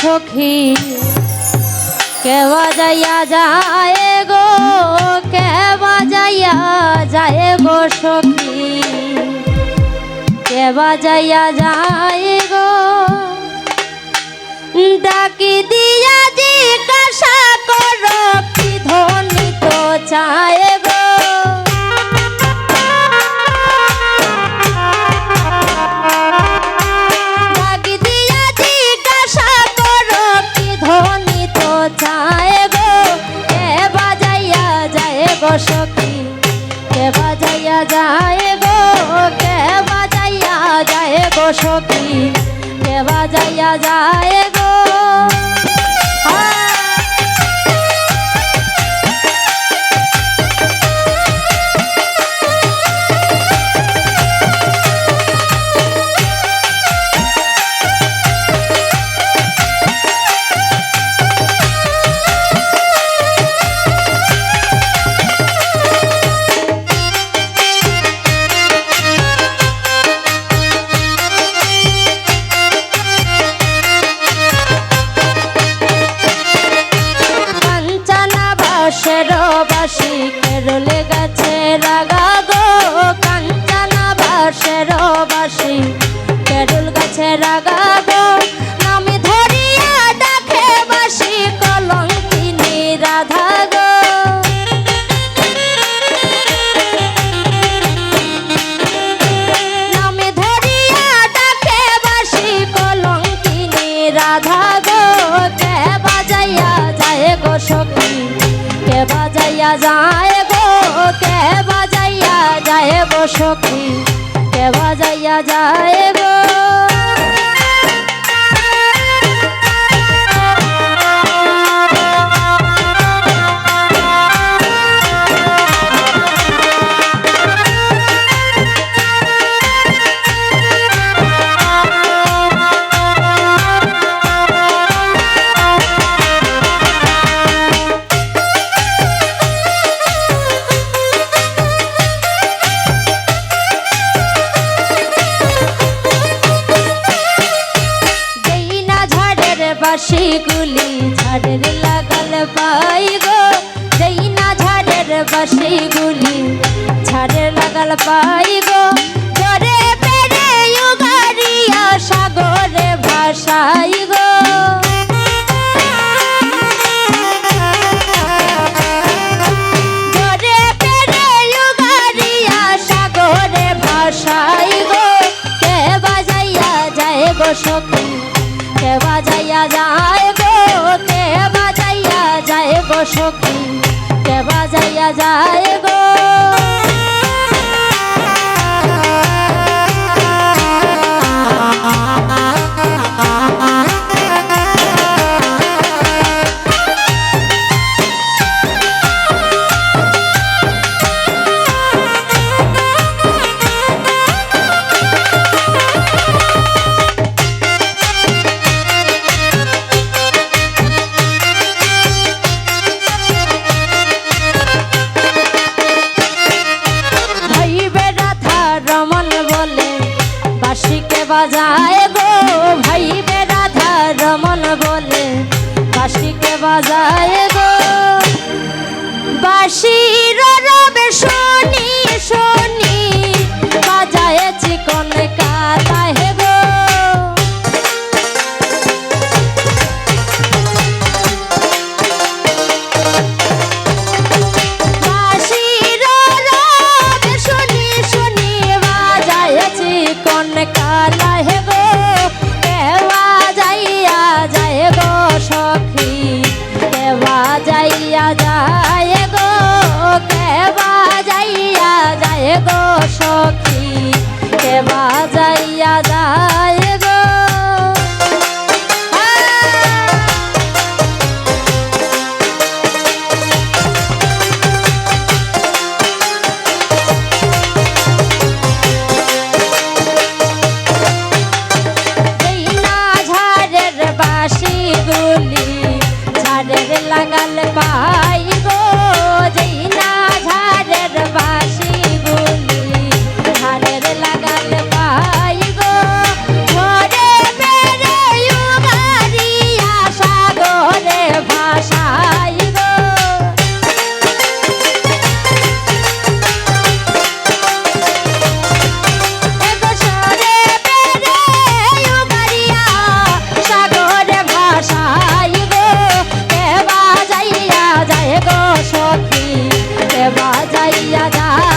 সখী কে বাজাইয়া যায় গো কে বাজাইয়া যায় গো সখী কে বাজাইয়া যায় গো। ডাকি দিয়া জিজ্ঞাসা করো, কি তো চায় বাজাইয়া যায় গো কে বাজাইয়া যায় গো সখী কে বাজাইয়া যায় গো হ্যাঁ। বাসের বাসি কেরল গেছে রাগা গো ধরিয়া ডাকে বাসি কলঙ্কিনী রাধা গো। নামে ধরিয়া বাসি রাধা গো। কে বাজাইয়া কে বাজাইয়া যায় গো? কে বাজাইয়া যায় গো সখী? কে বাজাইয়া যায় বাসি গুলি, ঝাড়ের লাগাল পাই গো। যেই না ঝাড়ের বাসি গুলি, ঝাড়ের লাগাল পাই গো। জরে পেরে ইউগারিয়া সাগরে ভাসাই গো। বাজাইয়া যায় গো কে বাজাইয়া যায় গো সখী? কে বাজাইয়া যায় গো? বাজায় গো। বাসির বাজাইয়া যায় গো কে বাজাইয়া যায় গো সখী কেবা যাইয়া যায় দিয়া যায়।